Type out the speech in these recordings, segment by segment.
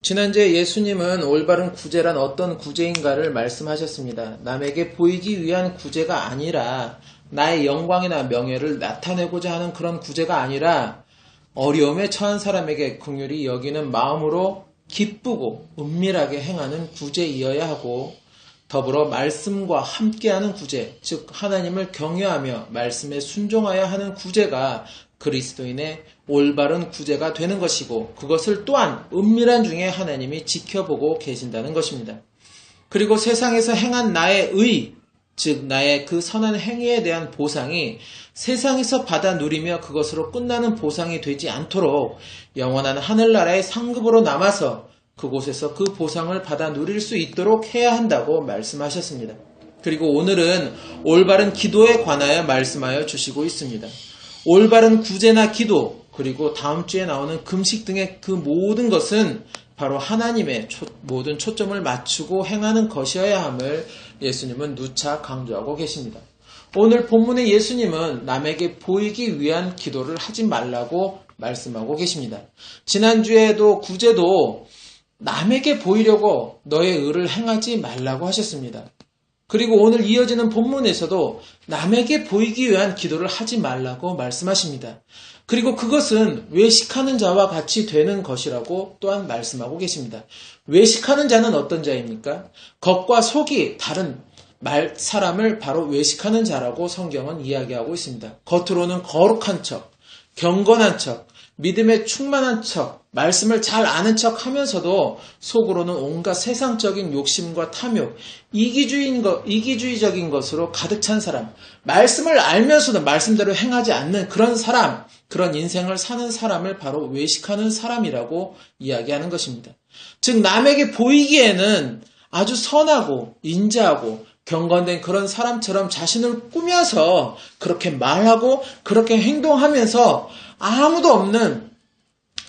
지난주에 예수님은 올바른 구제란 어떤 구제인가를 말씀하셨습니다. 남에게 보이기 위한 구제가 아니라 나의 영광이나 명예를 나타내고자 하는 그런 구제가 아니라 어려움에 처한 사람에게 긍휼히 여기는 마음으로 기쁘고 은밀하게 행하는 구제이어야 하고 더불어 말씀과 함께하는 구제, 즉 하나님을 경외하며 말씀에 순종하여 하는 구제가 그리스도인의 올바른 구제가 되는 것이고 그것을 또한 은밀한 중에 하나님이 지켜보고 계신다는 것입니다. 그리고 세상에서 행한 나의 의, 즉 나의 그 선한 행위에 대한 보상이 세상에서 받아 누리며 그것으로 끝나는 보상이 되지 않도록 영원한 하늘나라의 상급으로 남아서 그곳에서 그 보상을 받아 누릴 수 있도록 해야 한다고 말씀하셨습니다. 그리고 오늘은 올바른 기도에 관하여 말씀하여 주시고 있습니다. 올바른 구제나 기도, 그리고 다음 주에 나오는 금식 등의 그 모든 것은 바로 하나님의 초, 모든 초점을 맞추고 행하는 것이어야 함을 예수님은 누차 강조하고 계십니다. 오늘 본문의 예수님은 남에게 보이기 위한 기도를 하지 말라고 말씀하고 계십니다. 지난주에도 구제도 남에게 보이려고 너의 의를 행하지 말라고 하셨습니다. 그리고 오늘 이어지는 본문에서도 남에게 보이기 위한 기도를 하지 말라고 말씀하십니다. 그리고 그것은 외식하는 자와 같이 되는 것이라고 또한 말씀하고 계십니다. 외식하는 자는 어떤 자입니까? 겉과 속이 다른 말, 사람을 바로 외식하는 자라고 성경은 이야기하고 있습니다. 겉으로는 거룩한 척, 경건한 척, 믿음에 충만한 척, 말씀을 잘 아는 척 하면서도 속으로는 온갖 세상적인 욕심과 탐욕, 이기주의인 것, 이기주의적인 것으로 가득 찬 사람, 말씀을 알면서도 말씀대로 행하지 않는 그런 사람, 그런 인생을 사는 사람을 바로 외식하는 사람이라고 이야기하는 것입니다. 즉, 남에게 보이기에는 아주 선하고 인자하고 경건된 그런 사람처럼 자신을 꾸며서 그렇게 말하고 그렇게 행동하면서 아무도 없는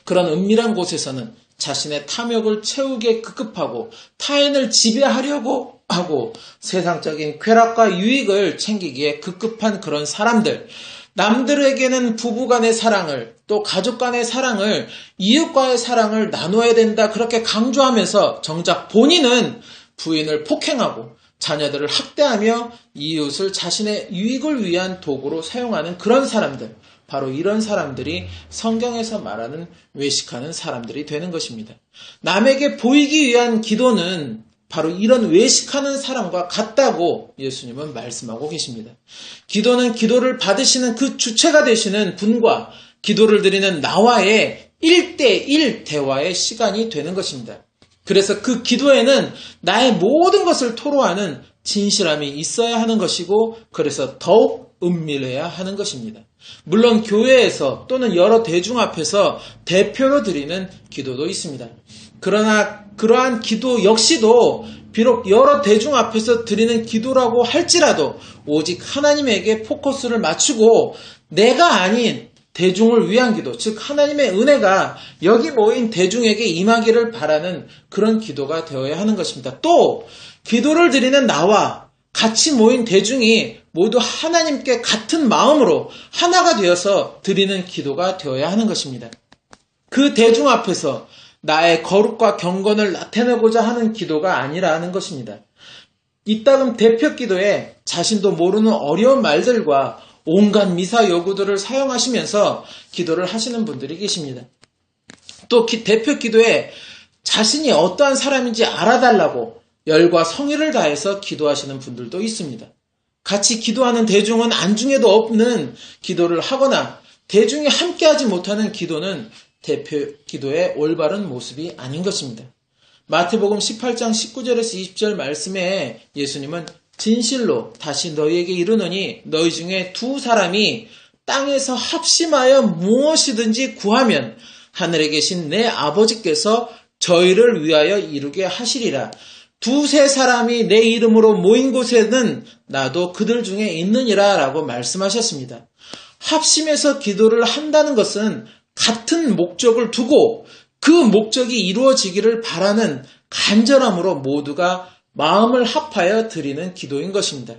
그런 은밀한 곳에서는 자신의 탐욕을 채우게 급급하고 타인을 지배하려고 하고 세상적인 쾌락과 유익을 챙기기에 급급한 그런 사람들, 남들에게는 부부 간의 사랑을 또 가족 간의 사랑을 이웃과의 사랑을 나눠야 된다 그렇게 강조하면서 정작 본인은 부인을 폭행하고 자녀들을 학대하며 이웃을 자신의 유익을 위한 도구로 사용하는 그런 사람들, 바로 이런 사람들이 성경에서 말하는 외식하는 사람들이 되는 것입니다. 남에게 보이기 위한 기도는 바로 이런 외식하는 사람과 같다고 예수님은 말씀하고 계십니다. 기도는 기도를 받으시는 그 주체가 되시는 분과 기도를 드리는 나와의 1대1 대화의 시간이 되는 것입니다. 그래서 그 기도에는 나의 모든 것을 토로하는 진실함이 있어야 하는 것이고 그래서 더욱 은밀해야 하는 것입니다. 물론 교회에서 또는 여러 대중 앞에서 대표로 드리는 기도도 있습니다. 그러나 그러한 기도 역시도 비록 여러 대중 앞에서 드리는 기도라고 할지라도 오직 하나님에게 포커스를 맞추고 내가 아닌 대중을 위한 기도, 즉 하나님의 은혜가 여기 모인 대중에게 임하기를 바라는 그런 기도가 되어야 하는 것입니다. 또 기도를 드리는 나와 같이 모인 대중이 모두 하나님께 같은 마음으로 하나가 되어서 드리는 기도가 되어야 하는 것입니다. 그 대중 앞에서 나의 거룩과 경건을 나타내고자 하는 기도가 아니라는 것입니다. 이따금 대표 기도에 자신도 모르는 어려운 말들과 온갖 미사 요구들을 사용하시면서 기도를 하시는 분들이 계십니다. 또 대표 기도에 자신이 어떠한 사람인지 알아달라고 열과 성의를 다해서 기도하시는 분들도 있습니다. 같이 기도하는 대중은 안중에도 없는 기도를 하거나 대중이 함께하지 못하는 기도는 대표 기도의 올바른 모습이 아닌 것입니다. 마태복음 18장 19절에서 20절 말씀에 예수님은 진실로 다시 너희에게 이르노니 너희 중에 두 사람이 땅에서 합심하여 무엇이든지 구하면 하늘에 계신 내 아버지께서 저희를 위하여 이루게 하시리라. 두세 사람이 내 이름으로 모인 곳에는 나도 그들 중에 있느니라 라고 말씀하셨습니다. 합심해서 기도를 한다는 것은 같은 목적을 두고 그 목적이 이루어지기를 바라는 간절함으로 모두가 마음을 합하여 드리는 기도인 것입니다.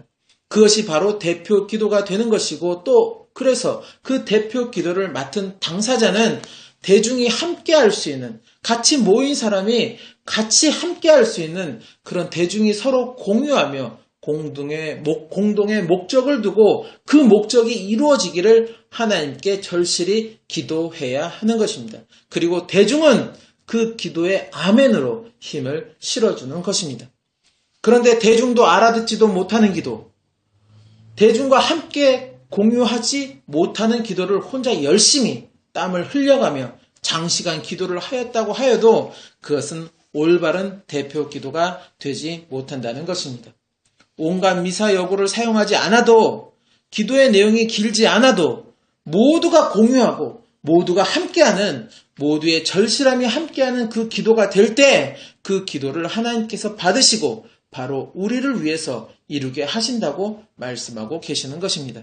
그것이 바로 대표 기도가 되는 것이고 또 그래서 그 대표 기도를 맡은 당사자는 대중이 함께 할 수 있는, 같이 모인 사람이 같이 함께 할 수 있는 그런 대중이 서로 공유하며 공동의, 목, 공동의 목적을 두고 그 목적이 이루어지기를 하나님께 절실히 기도해야 하는 것입니다. 그리고 대중은 그 기도의 아멘으로 힘을 실어주는 것입니다. 그런데 대중도 알아듣지도 못하는 기도, 대중과 함께 공유하지 못하는 기도를 혼자 열심히 땀을 흘려가며 장시간 기도를 하였다고 하여도 그것은 올바른 대표 기도가 되지 못한다는 것입니다. 온갖 미사 여구를 사용하지 않아도 기도의 내용이 길지 않아도 모두가 공유하고 모두가 함께하는 모두의 절실함이 함께하는 그 기도가 될 때 그 기도를 하나님께서 받으시고 바로 우리를 위해서 이루게 하신다고 말씀하고 계시는 것입니다.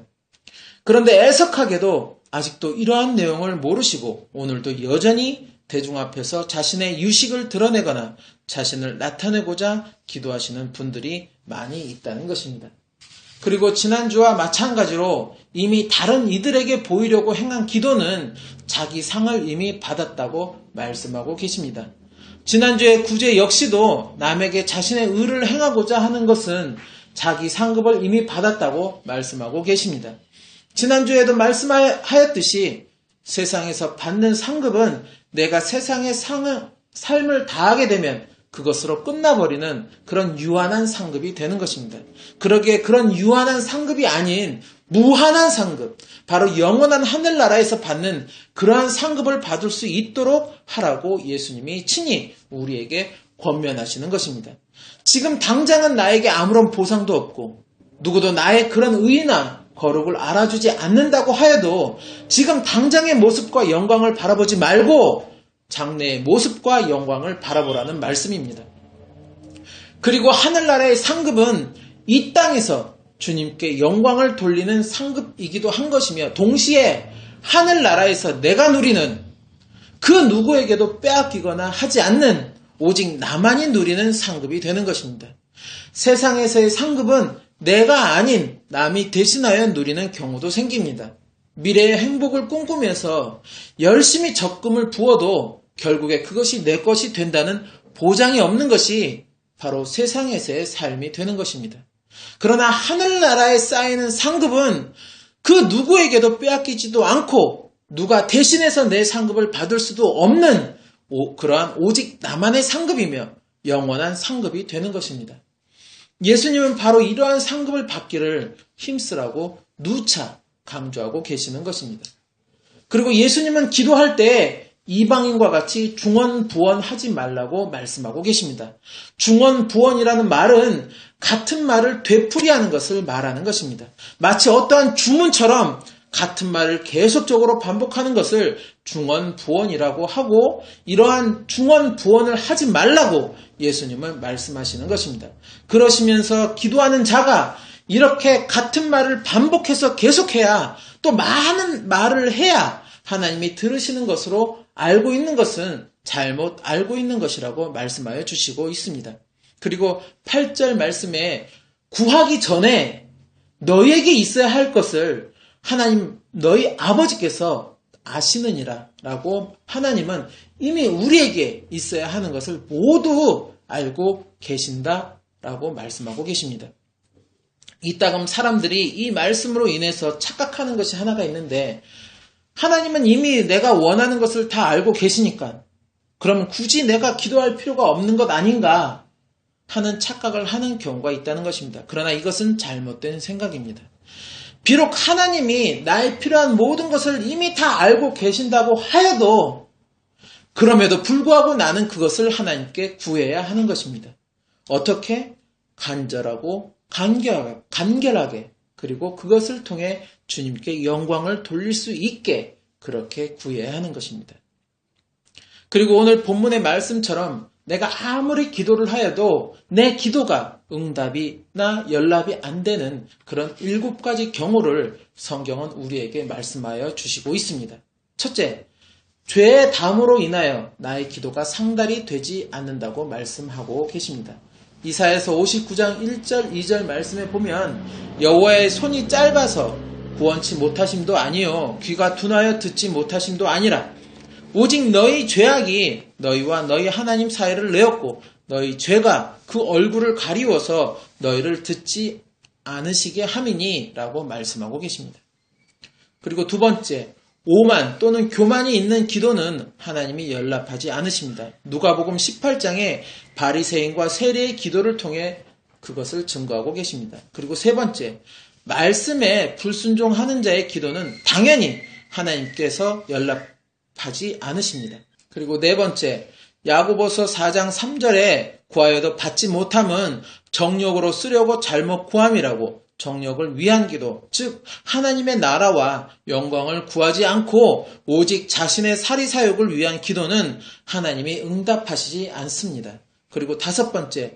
그런데 애석하게도 아직도 이러한 내용을 모르시고 오늘도 여전히 대중 앞에서 자신의 유식을 드러내거나 자신을 나타내고자 기도하시는 분들이 많이 있다는 것입니다. 그리고 지난주와 마찬가지로 이미 다른 이들에게 보이려고 행한 기도는 자기 상을 이미 받았다고 말씀하고 계십니다. 지난주의 구제 역시도 남에게 자신의 의를 행하고자 하는 것은 자기 상급을 이미 받았다고 말씀하고 계십니다. 지난주에도 말씀하였듯이 세상에서 받는 상급은 내가 세상의 상 삶을 다하게 되면 그것으로 끝나버리는 그런 유한한 상급이 되는 것입니다. 그러기에 그런 유한한 상급이 아닌 무한한 상급, 바로 영원한 하늘나라에서 받는 그러한 상급을 받을 수 있도록 하라고 예수님이 친히 우리에게 권면하시는 것입니다. 지금 당장은 나에게 아무런 보상도 없고 누구도 나의 그런 의나 거룩을 알아주지 않는다고 하여도 지금 당장의 모습과 영광을 바라보지 말고 장래의 모습과 영광을 바라보라는 말씀입니다. 그리고 하늘나라의 상급은 이 땅에서 주님께 영광을 돌리는 상급이기도 한 것이며 동시에 하늘나라에서 내가 누리는 그 누구에게도 빼앗기거나 하지 않는 오직 나만이 누리는 상급이 되는 것입니다. 세상에서의 상급은 내가 아닌 남이 대신하여 누리는 경우도 생깁니다. 미래의 행복을 꿈꾸면서 열심히 적금을 부어도 결국에 그것이 내 것이 된다는 보장이 없는 것이 바로 세상에서의 삶이 되는 것입니다. 그러나 하늘나라에 쌓이는 상급은 그 누구에게도 빼앗기지도 않고 누가 대신해서 내 상급을 받을 수도 없는 오, 그러한 오직 나만의 상급이며 영원한 상급이 되는 것입니다. 예수님은 바로 이러한 상급을 받기를 힘쓰라고 누차 강조하고 계시는 것입니다. 그리고 예수님은 기도할 때 이방인과 같이 중언부언 하지 말라고 말씀하고 계십니다. 중언부언이라는 말은 같은 말을 되풀이하는 것을 말하는 것입니다. 마치 어떠한 주문처럼 같은 말을 계속적으로 반복하는 것을 중언 부언이라고 하고 이러한 중언 부언을 하지 말라고 예수님은 말씀하시는 것입니다. 그러시면서 기도하는 자가 이렇게 같은 말을 반복해서 계속해야 또 많은 말을 해야 하나님이 들으시는 것으로 알고 있는 것은 잘못 알고 있는 것이라고 말씀하여 주시고 있습니다. 그리고 8절 말씀에 구하기 전에 너에게 있어야 할 것을 하나님 너희 아버지께서 아시느니라 라고 하나님은 이미 우리에게 있어야 하는 것을 모두 알고 계신다 라고 말씀하고 계십니다. 이따금 사람들이 이 말씀으로 인해서 착각하는 것이 하나가 있는데 하나님은 이미 내가 원하는 것을 다 알고 계시니까 그러면 굳이 내가 기도할 필요가 없는 것 아닌가 하는 착각을 하는 경우가 있다는 것입니다. 그러나 이것은 잘못된 생각입니다. 비록 하나님이 나의 필요한 모든 것을 이미 다 알고 계신다고 하여도 그럼에도 불구하고 나는 그것을 하나님께 구해야 하는 것입니다. 어떻게? 간절하고 간결하게, 간결하게 그리고 그것을 통해 주님께 영광을 돌릴 수 있게 그렇게 구해야 하는 것입니다. 그리고 오늘 본문의 말씀처럼 내가 아무리 기도를 하여도 내 기도가 응답이나 연락이 안 되는 그런 일곱 가지 경우를 성경은 우리에게 말씀하여 주시고 있습니다. 첫째, 죄의 담으로 인하여 나의 기도가 상달이 되지 않는다고 말씀하고 계십니다. 이사에서 59장 1절 2절 말씀에 보면 여호와의 손이 짧아서 구원치 못하심도 아니요 귀가 둔하여 듣지 못하심도 아니라 오직 너희 죄악이 너희와 너희 하나님 사이를 내었고 너희 죄가 그 얼굴을 가리워서 너희를 듣지 않으시게 함이니라고 말씀하고 계십니다. 그리고 두 번째, 오만 또는 교만이 있는 기도는 하나님이 연락하지 않으십니다. 누가복음 18장에 바리새인과 세례의 기도를 통해 그것을 증거하고 계십니다. 그리고 세 번째, 말씀에 불순종하는 자의 기도는 당연히 하나님께서 연락 하지 않으십니다. 그리고 네 번째, 야고보서 4장 3절에 구하여도 받지 못함은 정력으로 쓰려고 잘못 구함이라고 정력을 위한 기도, 즉 하나님의 나라와 영광을 구하지 않고 오직 자신의 사리 사욕을 위한 기도는 하나님이 응답하시지 않습니다. 그리고 다섯 번째,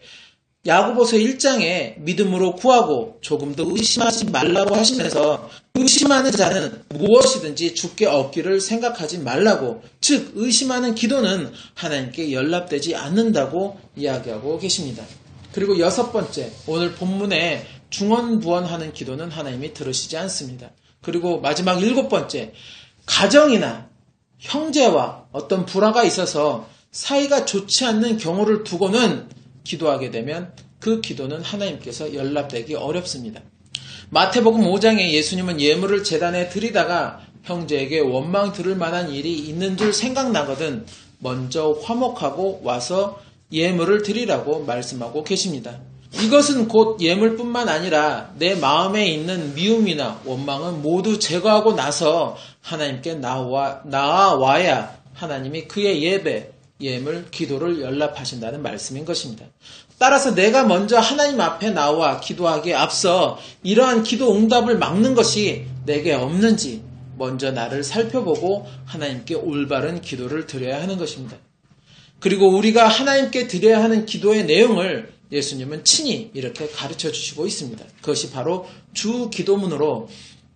야고보서 1장에 믿음으로 구하고 조금 더 의심하지 말라고 하시면서 의심하는 자는 무엇이든지 죽게 얻기를 생각하지 말라고 즉 의심하는 기도는 하나님께 연락되지 않는다고 이야기하고 계십니다. 그리고 여섯 번째 오늘 본문에 중언부언하는 기도는 하나님이 들으시지 않습니다. 그리고 마지막 일곱 번째 가정이나 형제와 어떤 불화가 있어서 사이가 좋지 않는 경우를 두고는 기도하게 되면 그 기도는 하나님께서 연락되기 어렵습니다. 마태복음 5장에 예수님은 예물을 재단에 드리다가 형제에게 원망 들을 만한 일이 있는 줄 생각나거든 먼저 화목하고 와서 예물을 드리라고 말씀하고 계십니다. 이것은 곧 예물뿐만 아니라 내 마음에 있는 미움이나 원망은 모두 제거하고 나서 하나님께 나와, 나와야 하나님이 그의 예배, 예물, 기도를 연락하신다는 말씀인 것입니다. 따라서 내가 먼저 하나님 앞에 나와 기도하기에 앞서 이러한 기도 응답을 막는 것이 내게 없는지 먼저 나를 살펴보고 하나님께 올바른 기도를 드려야 하는 것입니다. 그리고 우리가 하나님께 드려야 하는 기도의 내용을 예수님은 친히 이렇게 가르쳐 주시고 있습니다. 그것이 바로 주 기도문으로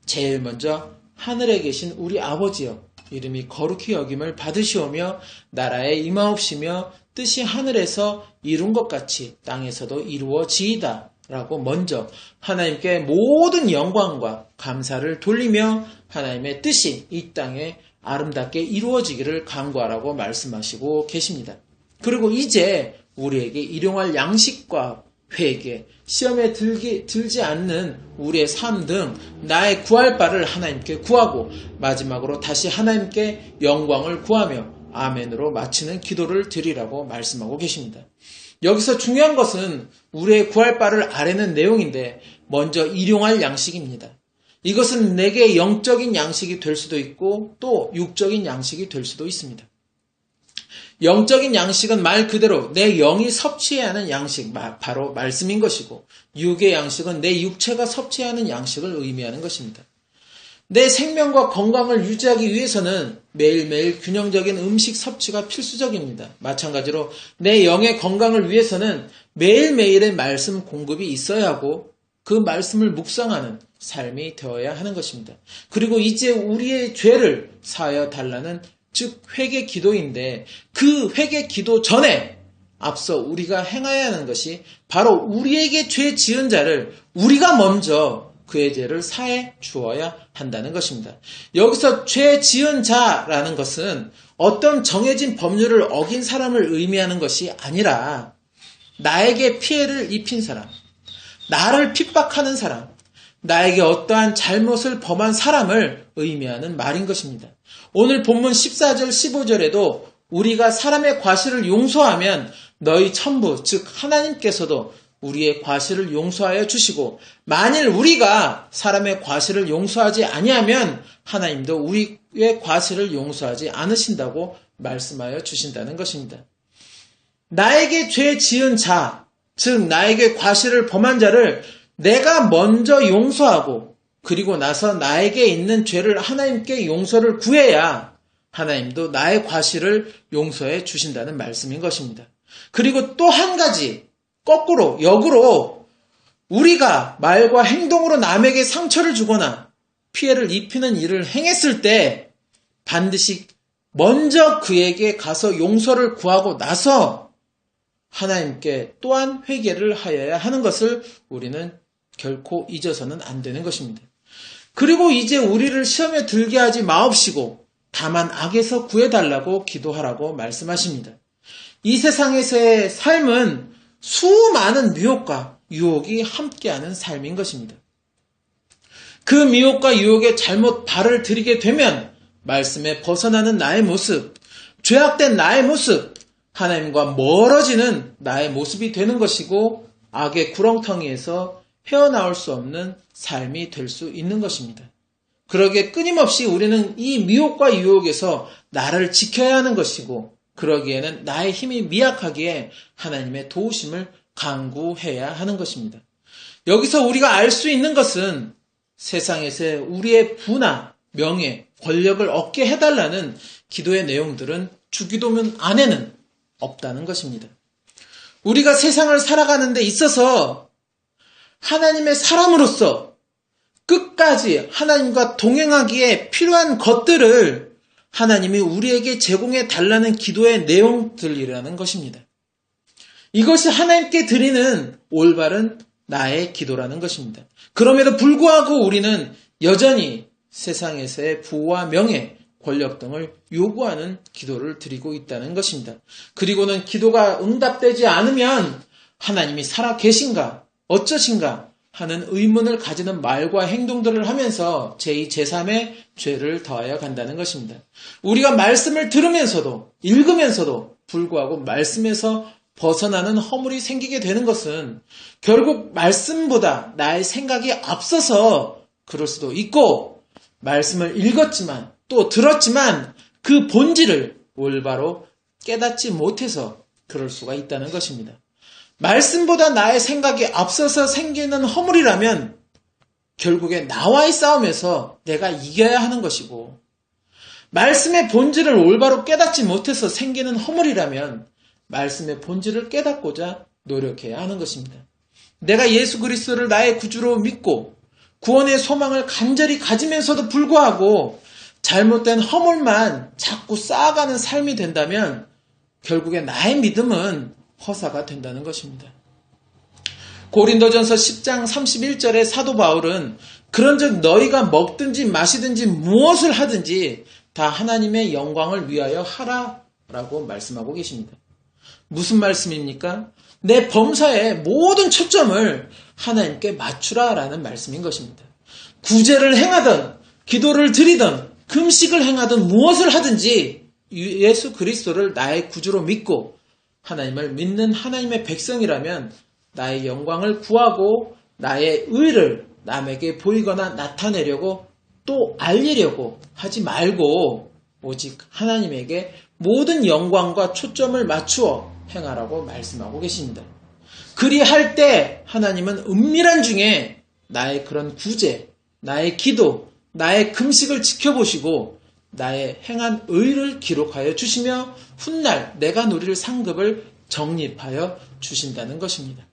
제일 먼저 하늘에 계신 우리 아버지여 이름이 거룩히 여김을 받으시오며 나라에 임하옵시며 뜻이 하늘에서 이룬 것 같이 땅에서도 이루어지이다. 라고 먼저 하나님께 모든 영광과 감사를 돌리며 하나님의 뜻이 이 땅에 아름답게 이루어지기를 간구하라고 말씀하시고 계십니다. 그리고 이제 우리에게 일용할 양식과 회개, 시험에 들기, 들지 않는 우리의 삶 등 나의 구할 바를 하나님께 구하고 마지막으로 다시 하나님께 영광을 구하며 아멘으로 마치는 기도를 드리라고 말씀하고 계십니다. 여기서 중요한 것은 우리의 구할 바를 아래는 내용인데 먼저 일용할 양식입니다. 이것은 내게 영적인 양식이 될 수도 있고 또 육적인 양식이 될 수도 있습니다. 영적인 양식은 말 그대로 내 영이 섭취해야 하는 양식, 바로 말씀인 것이고, 육의 양식은 내 육체가 섭취해야 하는 양식을 의미하는 것입니다. 내 생명과 건강을 유지하기 위해서는 매일매일 균형적인 음식 섭취가 필수적입니다. 마찬가지로 내 영의 건강을 위해서는 매일매일의 말씀 공급이 있어야 하고 그 말씀을 묵상하는 삶이 되어야 하는 것입니다. 그리고 이제 우리의 죄를 사하여 달라는 즉 회개 기도인데 그 회개 기도 전에 앞서 우리가 행해야 하는 것이 바로 우리에게 죄 지은 자를 우리가 먼저 그의 죄를 사해 주어야 한다는 것입니다. 여기서 죄 지은 자라는 것은 어떤 정해진 법률을 어긴 사람을 의미하는 것이 아니라 나에게 피해를 입힌 사람, 나를 핍박하는 사람, 나에게 어떠한 잘못을 범한 사람을 의미하는 말인 것입니다. 오늘 본문 14절 15절에도 우리가 사람의 과실을 용서하면 너희 천부 즉 하나님께서도 우리의 과실을 용서하여 주시고 만일 우리가 사람의 과실을 용서하지 아니하면 하나님도 우리의 과실을 용서하지 않으신다고 말씀하여 주신다는 것입니다. 나에게 죄 지은 자, 즉 나에게 과실을 범한 자를 내가 먼저 용서하고 그리고 나서 나에게 있는 죄를 하나님께 용서를 구해야 하나님도 나의 과실을 용서해 주신다는 말씀인 것입니다. 그리고 또 한 가지, 거꾸로, 역으로, 우리가 말과 행동으로 남에게 상처를 주거나 피해를 입히는 일을 행했을 때 반드시 먼저 그에게 가서 용서를 구하고 나서 하나님께 또한 회개를 하여야 하는 것을 우리는 결코 잊어서는 안 되는 것입니다. 그리고 이제 우리를 시험에 들게 하지 마옵시고 다만 악에서 구해달라고 기도하라고 말씀하십니다. 이 세상에서의 삶은 수많은 미혹과 유혹이 함께하는 삶인 것입니다. 그 미혹과 유혹에 잘못 발을 들이게 되면 말씀에 벗어나는 나의 모습, 죄악된 나의 모습, 하나님과 멀어지는 나의 모습이 되는 것이고 악의 구렁텅이에서 헤어나올 수 없는 삶이 될 수 있는 것입니다. 그러기에 끊임없이 우리는 이 미혹과 유혹에서 나를 지켜야 하는 것이고 그러기에는 나의 힘이 미약하기에 하나님의 도우심을 강구해야 하는 것입니다. 여기서 우리가 알 수 있는 것은 세상에서 우리의 부나 명예, 권력을 얻게 해달라는 기도의 내용들은 주기도문 안에는 없다는 것입니다. 우리가 세상을 살아가는 데 있어서 하나님의 사람으로서 끝까지 하나님과 동행하기에 필요한 것들을 하나님이 우리에게 제공해 달라는 기도의 내용들이라는 것입니다. 이것이 하나님께 드리는 올바른 나의 기도라는 것입니다. 그럼에도 불구하고 우리는 여전히 세상에서의 부와 명예, 권력 등을 요구하는 기도를 드리고 있다는 것입니다. 그리고는 기도가 응답되지 않으면 하나님이 살아 계신가, 어쩌신가 하는 의문을 가지는 말과 행동들을 하면서 제2, 제3의 죄를 더하여 간다는 것입니다. 우리가 말씀을 들으면서도, 읽으면서도 불구하고 말씀에서 벗어나는 허물이 생기게 되는 것은 결국 말씀보다 나의 생각이 앞서서 그럴 수도 있고 말씀을 읽었지만 또 들었지만 그 본질을 올바로 깨닫지 못해서 그럴 수가 있다는 것입니다. 말씀보다 나의 생각이 앞서서 생기는 허물이라면 결국에 나와의 싸움에서 내가 이겨야 하는 것이고 말씀의 본질을 올바로 깨닫지 못해서 생기는 허물이라면 말씀의 본질을 깨닫고자 노력해야 하는 것입니다. 내가 예수 그리스도를 나의 구주로 믿고 구원의 소망을 간절히 가지면서도 불구하고 잘못된 허물만 자꾸 쌓아가는 삶이 된다면 결국에 나의 믿음은 허사가 된다는 것입니다. 고린도전서 10장 31절에 사도 바울은 그런즉 너희가 먹든지 마시든지 무엇을 하든지 다 하나님의 영광을 위하여 하라라고 말씀하고 계십니다. 무슨 말씀입니까? 내 범사의 모든 초점을 하나님께 맞추라라는 말씀인 것입니다. 구제를 행하던 기도를 드리던 금식을 행하든 무엇을 하든지 예수 그리스도를 나의 구주로 믿고 하나님을 믿는 하나님의 백성이라면 나의 영광을 구하고 나의 의를 남에게 보이거나 나타내려고 또 알리려고 하지 말고 오직 하나님에게 모든 영광과 초점을 맞추어 행하라고 말씀하고 계십니다. 그리할 때 하나님은 은밀한 중에 나의 그런 구제, 나의 기도, 나의 금식을 지켜보시고 나의 행한 의를 기록하여 주시며 훗날 내가 누릴 상급을 정립하여 주신다는 것입니다.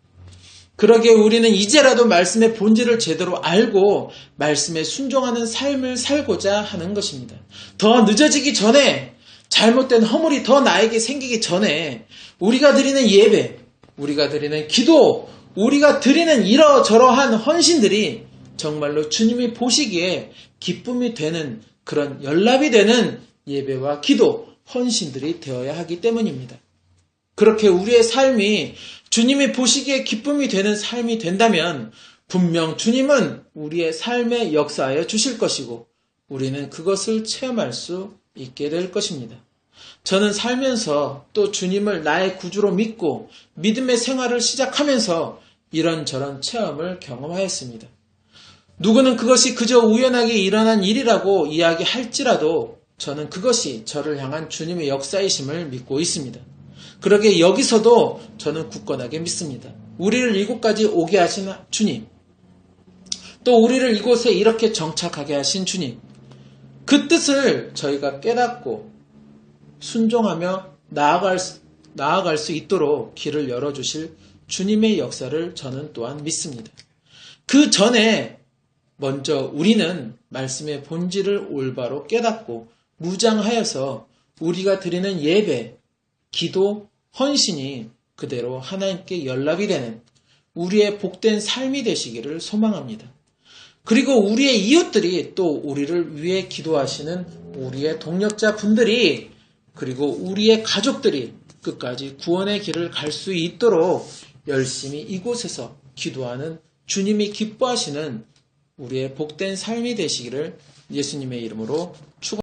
그러기에 우리는 이제라도 말씀의 본질을 제대로 알고 말씀에 순종하는 삶을 살고자 하는 것입니다. 더 늦어지기 전에 잘못된 허물이 더 나에게 생기기 전에 우리가 드리는 예배, 우리가 드리는 기도, 우리가 드리는 이러저러한 헌신들이 정말로 주님이 보시기에 기쁨이 되는 그런 연락이 되는 예배와 기도, 헌신들이 되어야 하기 때문입니다. 그렇게 우리의 삶이 주님이 보시기에 기쁨이 되는 삶이 된다면 분명 주님은 우리의 삶에 역사하여 주실 것이고 우리는 그것을 체험할 수 있게 될 것입니다. 저는 살면서 또 주님을 나의 구주로 믿고 믿음의 생활을 시작하면서 이런저런 체험을 경험하였습니다. 누구는 그것이 그저 우연하게 일어난 일이라고 이야기할지라도 저는 그것이 저를 향한 주님의 역사이심을 믿고 있습니다. 그러게 여기서도 저는 굳건하게 믿습니다. 우리를 이곳까지 오게 하신 주님, 또 우리를 이곳에 이렇게 정착하게 하신 주님, 그 뜻을 저희가 깨닫고 순종하며 나아갈 수, 나아갈 수 있도록 길을 열어주실 주님의 역사를 저는 또한 믿습니다. 그 전에 먼저 우리는 말씀의 본질을 올바로 깨닫고 무장하여서 우리가 드리는 예배, 기도, 헌신이 그대로 하나님께 연락이 되는 우리의 복된 삶이 되시기를 소망합니다. 그리고 우리의 이웃들이 또 우리를 위해 기도하시는 우리의 동력자 분들이 그리고 우리의 가족들이 끝까지 구원의 길을 갈 수 있도록 열심히 이곳에서 기도하는 주님이 기뻐하시는 우리의 복된 삶이 되시기를 예수님의 이름으로 축원